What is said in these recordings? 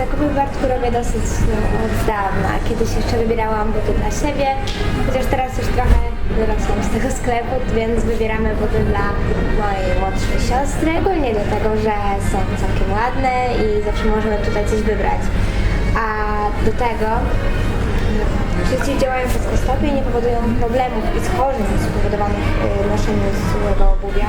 Zakupy w Bartku robię dosyć no, od dawna. Kiedyś jeszcze wybierałam buty dla siebie, chociaż teraz już trochę wyrosłam z tego sklepu, więc wybieramy buty dla mojej młodszej siostry, ogólnie dlatego, że są całkiem ładne i zawsze możemy tutaj coś wybrać. A do tego przeciwdziałają wszystko i nie powodują problemów i schorzeń spowodowanych y, noszeniem złego obuwia.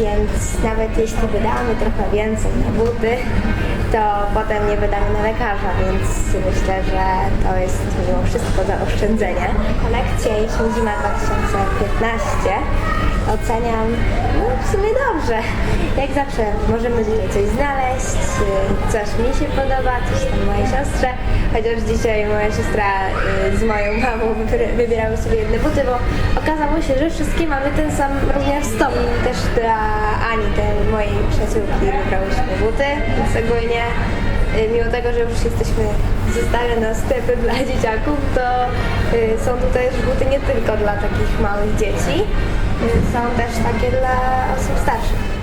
Więc nawet jeśli wydamy trochę więcej na buty, to potem nie wydamy na lekarza, więc myślę, że to jest mimo wszystko zaoszczędzenie. Kolekcję jesień zima 2015 oceniam no, w sumie dobrze. Jak zawsze możemy tutaj coś znaleźć, coś mi się podoba, coś tam mojej siostrze, chociaż dzisiaj moja siostra y, z moją mamą wybierały sobie jedne buty, bo okazało się, że wszystkie mamy ten sam rozmiar stopy. Też dla Ani, tej mojej przyjaciółki, wybrałyśmy buty, więc ogólnie y, mimo tego, że już jesteśmy zostale na sklepy dla dzieciaków, to y, są tutaj też buty nie tylko dla takich małych dzieci, y, są też takie dla osób starszych.